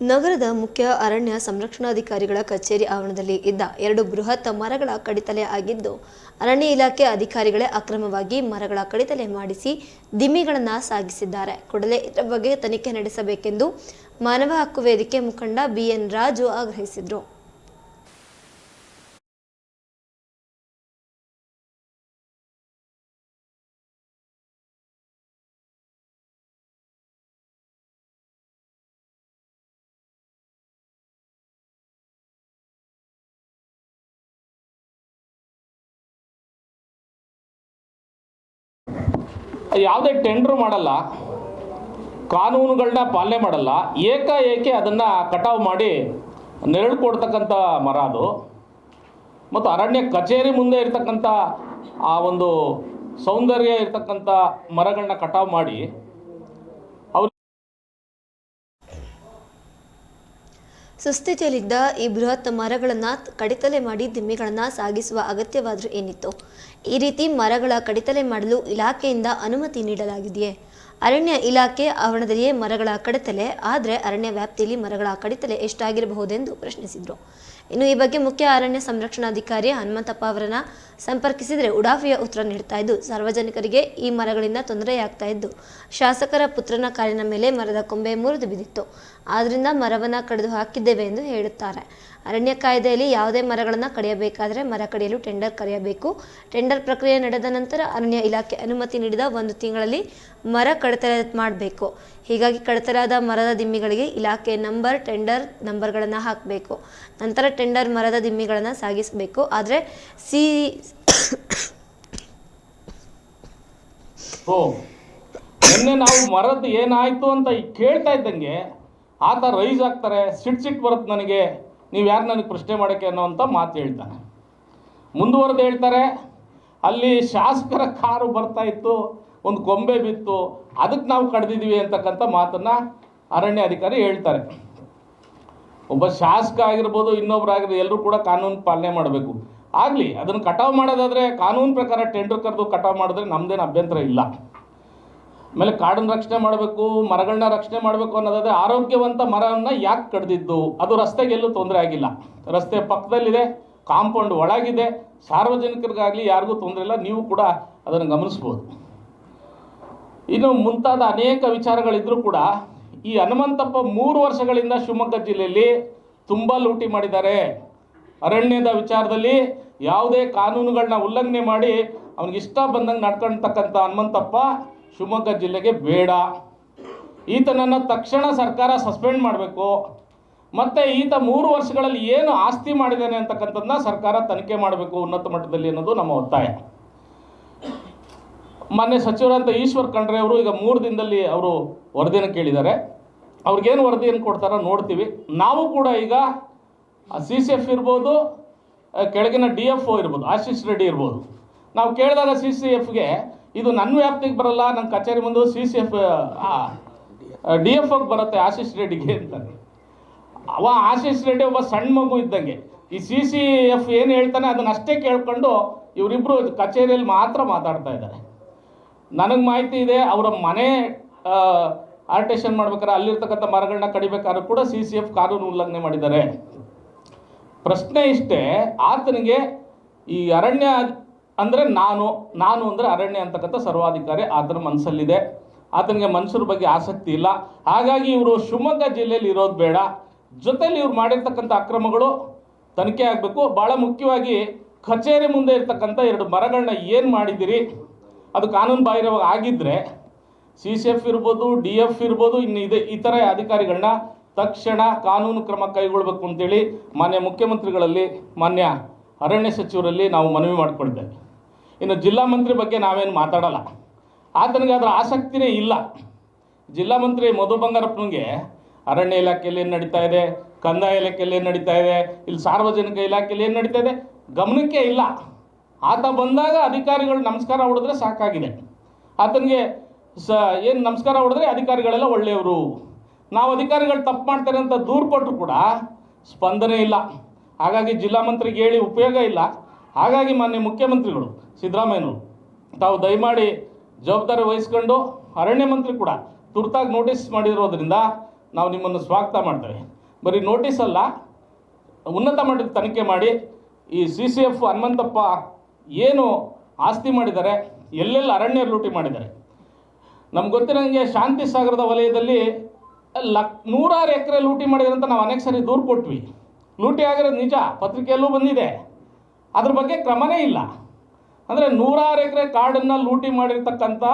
ನಗರದ ಮುಖ್ಯ ಅರಣ್ಯ ಸಂರಕ್ಷಣಾಧಿಕಾರಿಗಳ ಕಚೇರಿ ಆವರಣದಲ್ಲಿ ಇದ್ದ ಎರಡು ಬೃಹತ್ ಮರಗಳ ಕಡಿತಲೆ ಆಗಿದ್ದು, ಅರಣ್ಯ ಇಲಾಖೆ ಅಧಿಕಾರಿಗಳೇ ಅಕ್ರಮವಾಗಿ ಮರಗಳ ಕಡಿತಲೆ ಮಾಡಿಸಿ ದಿಮ್ಮಿಗಳನ್ನು ಸಾಗಿಸಿದ್ದಾರೆ. ಕೂಡಲೇ ಇದರ ಬಗ್ಗೆ ತನಿಖೆ ನಡೆಸಬೇಕೆಂದು ಮಾನವ ಹಕ್ಕು ವೇದಿಕೆ ಮುಖಂಡ ಬಿಎನ್ ರಾಜು ಆಗ್ರಹಿಸಿದರು. ಯಾವುದೇ ಟೆಂಡ್ರು ಮಾಡಲ್ಲ ಕಾನೂನುಗಳನ್ನ ಪಾಲನೆ ಮಾಡಲ್ಲ, ಏಕಾಏಕಿ ಅದನ್ನು ಕಟಾವು ಮಾಡಿ ನೆರಳು ಕೊಡ್ತಕ್ಕಂಥ ಮರ ಅದು. ಮತ್ತು ಅರಣ್ಯ ಕಚೇರಿ ಮುಂದೆ ಇರತಕ್ಕಂಥ ಆ ಒಂದು ಸೌಂದರ್ಯ ಇರತಕ್ಕಂಥ ಮರಗಳನ್ನ ಕಟಾವು ಮಾಡಿ ಸುಸ್ಥಿತಿಯಲ್ಲಿದ್ದ ಈ ಬೃಹತ್ ಮರಗಳನ್ನು ಕಡಿತಲೆ ಮಾಡಿ ದಿಮ್ಮಿಗಳನ್ನು ಸಾಗಿಸುವ ಅಗತ್ಯವಾದರೂ ಏನಿತ್ತು? ಈ ರೀತಿ ಮರಗಳ ಕಡಿತಲೆ ಮಾಡಲು ಇಲಾಖೆಯಿಂದ ಅನುಮತಿ ನೀಡಲಾಗಿದೆಯೇ? ಅರಣ್ಯ ಇಲಾಖೆ ಆವರಣದಲ್ಲಿಯೇ ಮರಗಳ ಕಡಿತಲೆ, ಆದರೆ ಅರಣ್ಯ ವ್ಯಾಪ್ತಿಯಲ್ಲಿ ಮರಗಳ ಕಡಿತಲೆ ಎಷ್ಟಾಗಿರಬಹುದೆಂದು ಪ್ರಶ್ನಿಸಿದರು. ಇನ್ನು ಈ ಬಗ್ಗೆ ಮುಖ್ಯ ಅರಣ್ಯ ಸಂರಕ್ಷಣಾಧಿಕಾರಿ ಹನುಮಂತಪ್ಪ ಅವರನ್ನ ಸಂಪರ್ಕಿಸಿದರೆ ಉಡಾಫಿಯ ಉತ್ತರ ನೀಡ್ತಾ ಇದ್ದು, ಸಾರ್ವಜನಿಕರಿಗೆ ಈ ಮರಗಳಿಂದ ತೊಂದರೆಯಾಗ್ತಾ ಇದ್ದು, ಶಾಸಕರ ಪುತ್ರನ ಕಾಲಿನ ಮೇಲೆ ಮರದ ಕೊಂಬೆ ಮುರಿದು ಬಿದ್ದಿತ್ತು. ಆದ್ದರಿಂದ ಮರವನ್ನು ಕಡಿದು ಹಾಕಿದ್ದೇವೆ ಎಂದು ಹೇಳುತ್ತಾರೆ. ಅರಣ್ಯ ಕಾಯ್ದೆಯಲ್ಲಿ ಯಾವುದೇ ಮರಗಳನ್ನು ಕಡಿಯಬೇಕಾದರೆ ಮರ ಕಡಿಯಲು ಟೆಂಡರ್ ಕರೆಯಬೇಕು. ಟೆಂಡರ್ ಪ್ರಕ್ರಿಯೆ ನಡೆದ ನಂತರ ಅರಣ್ಯ ಇಲಾಖೆ ಅನುಮತಿ ನೀಡಿದ ಒಂದು ತಿಂಗಳಲ್ಲಿ ಮರ ಕಡತರ ಮಾಡಬೇಕು. ಹೀಗಾಗಿ ಕಡತರಾದ ಮರದ ದಿಮ್ಮಿಗಳಿಗೆ ಇಲಾಖೆ ನಂಬರ್, ಟೆಂಡರ್ ನಂಬರ್ಗಳನ್ನು ಹಾಕಬೇಕು. ನಂತರ ಟೆಂಡರ್ ಮರದ ದಿಮ್ಮಿಗಳನ್ನು ಸಾಗಿಸಬೇಕು. ಆದರೆ ಸಿ ನಿನ್ನೆ ನಾವು ಮರದ್ದು ಏನಾಯ್ತು ಅಂತ ಕೇಳ್ತಾ ಇದ್ದಂಗೆ ಆತ ರೈಸ್ ಆಗ್ತಾರೆ ಸಿಟ್ ಸಿಟ್ ಬರುತ್ತೆ ನನಗೆ, ನೀವು ಯಾರು ನನಗೆ ಪ್ರಶ್ನೆ ಮಾಡೋಕ್ಕೆ ಅನ್ನೋವಂಥ ಮಾತು ಹೇಳ್ತಾನೆ. ಮುಂದುವರೆದು ಹೇಳ್ತಾರೆ, ಅಲ್ಲಿ ಶಾಸಕರ ಕಾರು ಬರ್ತಾ ಇತ್ತು, ಒಂದು ಕೊಂಬೆ ಬಿತ್ತು ಅದಕ್ಕೆ ನಾವು ಕಡ್ದಿದ್ದೀವಿ ಅಂತಕ್ಕಂಥ ಮಾತನ್ನು ಅರಣ್ಯ ಅಧಿಕಾರಿ ಹೇಳ್ತಾರೆ. ಒಬ್ಬ ಶಾಸಕ ಆಗಿರ್ಬೋದು ಇನ್ನೊಬ್ರಾಗಿರ್ಬೋದು ಎಲ್ಲರೂ ಕೂಡ ಕಾನೂನು ಪಾಲನೆ ಮಾಡಬೇಕು. ಆಗಲಿ, ಅದನ್ನು ಕಟಾವು ಮಾಡೋದಾದರೆ ಕಾನೂನು ಪ್ರಕಾರ ಟೆಂಡರ್ ಕರೆದು ಕಟಾವು ಮಾಡಿದ್ರೆ ನಮ್ಮದೇನು ಅಭ್ಯಂತರ ಇಲ್ಲ. ಆಮೇಲೆ ಕಾಡನ್ನು ರಕ್ಷಣೆ ಮಾಡಬೇಕು, ಮರಗಳನ್ನ ರಕ್ಷಣೆ ಮಾಡಬೇಕು ಅನ್ನೋದಾದರೆ ಆರೋಗ್ಯವಂತ ಮರವನ್ನು ಯಾಕೆ ಕಡ್ದಿದ್ದು? ಅದು ರಸ್ತೆಗೆ ಎಲ್ಲೂ ತೊಂದರೆ ಆಗಿಲ್ಲ. ರಸ್ತೆ ಪಕ್ಕದಲ್ಲಿದೆ, ಕಾಂಪೌಂಡ್ ಒಳಗಿದೆ, ಸಾರ್ವಜನಿಕರಿಗಾಗಲಿ ಯಾರಿಗೂ ತೊಂದರೆ ಇಲ್ಲ, ನೀವು ಕೂಡ ಅದನ್ನು ಗಮನಿಸ್ಬೋದು. ಇನ್ನು ಮುಂತಾದ ಅನೇಕ ವಿಚಾರಗಳಿದ್ರೂ ಕೂಡ ಈ ಹನುಮಂತಪ್ಪ ಮೂರು ವರ್ಷಗಳಿಂದ ಶಿವಮೊಗ್ಗ ಜಿಲ್ಲೆಯಲ್ಲಿ ತುಂಬ ಲೂಟಿ ಮಾಡಿದ್ದಾರೆ. ಅರಣ್ಯದ ವಿಚಾರದಲ್ಲಿ ಯಾವುದೇ ಕಾನೂನುಗಳನ್ನ ಉಲ್ಲಂಘನೆ ಮಾಡಿ ಅವ್ನಿಗೆ ಇಷ್ಟ ಬಂದಂಗೆ ನಡ್ಕೊಳ್ತಕ್ಕಂಥ ಹನುಮಂತಪ್ಪ ಶಿವಮೊಗ್ಗ ಜಿಲ್ಲೆಗೆ ಬೇಡ. ಈತನನ್ನು ತಕ್ಷಣ ಸರ್ಕಾರ ಸಸ್ಪೆಂಡ್ ಮಾಡಬೇಕು. ಮತ್ತು ಈತ ಮೂರು ವರ್ಷಗಳಲ್ಲಿ ಏನು ಆಸ್ತಿ ಮಾಡಿದ್ದಾನೆ ಅಂತಕ್ಕಂಥದ್ದನ್ನ ಸರ್ಕಾರ ತನಿಖೆ ಮಾಡಬೇಕು ಉನ್ನತ ಮಟ್ಟದಲ್ಲಿ ಅನ್ನೋದು ನಮ್ಮ ಒತ್ತಾಯ. ಮೊನ್ನೆ ಸಚಿವರಂತ ಈಶ್ವರ್ ಖಂಡ್ರೆ ಅವರು ಈಗ ಮೂರು ದಿನದಲ್ಲಿ ಅವರು ವರದಿಯನ್ನು ಕೇಳಿದ್ದಾರೆ. ಅವ್ರಿಗೇನು ವರದಿಯನ್ನು ಕೊಡ್ತಾರೋ ನೋಡ್ತೀವಿ. ನಾವು ಕೂಡ ಈಗ ಸಿ ಸಿ ಎಫ್ ಇರ್ಬೋದು ಕೆಳಗಿನ ಡಿ ಎಫ್ ಒ ಇರ್ಬೋದು, ಆಶೀಶ್ ರೆಡ್ಡಿ ಇರ್ಬೋದು. ನಾವು ಕೇಳಿದಾಗ ಸಿ ಸಿ ಎಫ್ಗೆ ಇದು ನನ್ನ ವ್ಯಾಪ್ತಿಗೆ ಬರಲ್ಲ ನನ್ನ ಕಚೇರಿ ಮುಂದೆ C C F D F ಒಗೆ ಬರುತ್ತೆ ಆಶೀಶ್ ರೆಡ್ಡಿಗೆ ಅಂತಾರೆ. ಅವ ಆಶೀಶ್ ರೆಡ್ಡಿ ಒಬ್ಬ ಸಣ್ಣ ಮಗು ಇದ್ದಂಗೆ. ಈ ಸಿ ಸಿ ಎಫ್ ಏನು ಹೇಳ್ತಾನೆ ಅದನ್ನ ಅಷ್ಟೇ ಕೇಳ್ಕೊಂಡು ಇವರಿಬ್ಬರು ಕಚೇರಿಯಲ್ಲಿ ಮಾತ್ರ ಮಾತಾಡ್ತಾ ಇದ್ದಾರೆ. ನನಗೆ ಮಾಹಿತಿ ಇದೆ, ಅವರ ಮನೆ ಆರ್ಟೇಷನ್ ಮಾಡ್ಬೇಕಾದ್ರೆ ಅಲ್ಲಿರ್ತಕ್ಕಂಥ ಮರಗಳನ್ನ ಕಡಿಬೇಕಾದ್ರೂ ಕೂಡ ಸಿ ಸಿ ಎಫ್ ಕಾನೂನು ಉಲ್ಲಂಘನೆ ಮಾಡಿದ್ದಾರೆ. ಪ್ರಶ್ನೆ ಇಷ್ಟೇ, ಆತನಿಗೆ ಈ ಅರಣ್ಯ ಅಂದರೆ ನಾನು ನಾನು ಅಂದರೆ ಅರಣ್ಯ ಅಂತಕ್ಕಂಥ ಸರ್ವಾಧಿಕಾರಿ ಆತನ ಮನಸ್ಸಲ್ಲಿದೆ. ಆತನಿಗೆ ಮನುಷ್ಯರ ಬಗ್ಗೆ ಆಸಕ್ತಿ ಇಲ್ಲ. ಹಾಗಾಗಿ ಇವರು ಶಿವಮೊಗ್ಗ ಜಿಲ್ಲೆಯಲ್ಲಿ ಇರೋದು ಬೇಡ. ಜೊತೆಯಲ್ಲಿ ಇವ್ರು ಮಾಡಿರ್ತಕ್ಕಂಥ ಅಕ್ರಮಗಳು ತನಿಖೆ ಆಗಬೇಕು. ಭಾಳ ಮುಖ್ಯವಾಗಿ ಕಚೇರಿ ಮುಂದೆ ಇರ್ತಕ್ಕಂಥ ಎರಡು ಮರಗಳನ್ನ ಏನು ಮಾಡಿದ್ದೀರಿ? ಅದು ಕಾನೂನು ಬಾಹಿರವಾಗಿ ಆಗಿದ್ದರೆ ಸಿ ಸಿ ಎಫ್ ಇರ್ಬೋದು, ಡಿ ಎಫ್ ಇರ್ಬೋದು, ಇನ್ನು ಇದೆ ಇತರ ಅಧಿಕಾರಿಗಳನ್ನ ತಕ್ಷಣ ಕಾನೂನು ಕ್ರಮ ಕೈಗೊಳ್ಳಬೇಕು ಅಂತೇಳಿ ಮಾನ್ಯ ಮುಖ್ಯಮಂತ್ರಿಗಳಲ್ಲಿ, ಮಾನ್ಯ ಅರಣ್ಯ ಸಚಿವರಲ್ಲಿ ನಾವು ಮನವಿ ಮಾಡಿಕೊಳ್ತೇವೆ. ಇನ್ನು ಜಿಲ್ಲಾ ಮಂತ್ರಿ ಬಗ್ಗೆ ನಾವೇನು ಮಾತಾಡಲ್ಲ. ಆತನಿಗೆ ಅದರ ಆಸಕ್ತಿನೇ ಇಲ್ಲ. ಜಿಲ್ಲಾ ಮಂತ್ರಿ ಮಧು ಬಂಗಾರಪ್ಪನಿಗೆ ಅರಣ್ಯ ಇಲಾಖೆಯಲ್ಲಿ ಏನು ನಡೀತಾ ಇದೆ, ಕಂದಾಯ ಇಲಾಖೆಯಲ್ಲಿ ಏನು ನಡೀತಾ ಇದೆ, ಇಲ್ಲಿ ಸಾರ್ವಜನಿಕ ಇಲಾಖೆಯಲ್ಲಿ ಏನು ನಡೀತಾ ಇದೆ, ಗಮನಕ್ಕೆ ಇಲ್ಲ. ಆತ ಬಂದಾಗ ಅಧಿಕಾರಿಗಳು ನಮಸ್ಕಾರ ಹೊಡೆದ್ರೆ ಸಾಕಾಗಿದೆ. ಆತನಿಗೆ ಸ, ಏನು ನಮಸ್ಕಾರ ಹೊಡೆದ್ರೆ ಅಧಿಕಾರಿಗಳೆಲ್ಲ ಒಳ್ಳೆಯವರು. ನಾವು ಅಧಿಕಾರಿಗಳು ತಪ್ಪು ಮಾಡ್ತಾರೆ ಅಂತ ದೂರು ಕೊಟ್ಟರು ಕೂಡ ಸ್ಪಂದನೆ ಇಲ್ಲ. ಹಾಗಾಗಿ ಜಿಲ್ಲಾ ಮಂತ್ರಿಗೆ ಹೇಳಿ ಉಪಯೋಗ ಇಲ್ಲ. ಹಾಗಾಗಿ ಮಾನ್ಯ ಮುಖ್ಯಮಂತ್ರಿಗಳು, ಸಿದ್ದರಾಮಯ್ಯನವರು, ತಾವು ದಯಮಾಡಿ ಜವಾಬ್ದಾರಿ ವಹಿಸ್ಕೊಂಡು ಅರಣ್ಯ ಮಂತ್ರಿ ಕೂಡ ತುರ್ತಾಗಿ ನೋಟಿಸ್ ಮಾಡಿರೋದ್ರಿಂದ ನಾವು ನಿಮ್ಮನ್ನು ಸ್ವಾಗತ ಮಾಡ್ತೇವೆ. ಬರೀ ನೋಟಿಸ್ ಅಲ್ಲ, ಉನ್ನತ ಮಟ್ಟದ ತನಿಖೆ ಮಾಡಿ ಈ ಸಿ ಸಿ ಎಫ್ ಹನುಮಂತಪ್ಪ ಏನು ಆಸ್ತಿ ಮಾಡಿದ್ದಾರೆ ಎಲ್ಲೆಲ್ಲಿ ಅರಣ್ಯ ಲೂಟಿ ಮಾಡಿದ್ದಾರೆ ನಮ್ಗೆ ಗೊತ್ತಿರೋಂಗೆ ಶಾಂತಿ ಸಾಗರದ ವಲಯದಲ್ಲಿ ಲಕ್, ನೂರಾರು ಎಕರೆ ಲೂಟಿ ಮಾಡಿದ್ರೆ ಅಂತ ನಾವು ಅನೇಕ ಸರಿ ದೂರು ಕೊಟ್ವಿ. ಲೂಟಿ ಆಗಿರೋದು ನಿಜ, ಪತ್ರಿಕೆಯಲ್ಲೂ ಬಂದಿದೆ. ಅದ್ರ ಬಗ್ಗೆ ಕ್ರಮನೇ ಇಲ್ಲ. ಅಂದರೆ ನೂರಾರು ಎಕರೆ ಕಾಡನ್ನು ಲೂಟಿ ಮಾಡಿರ್ತಕ್ಕಂಥ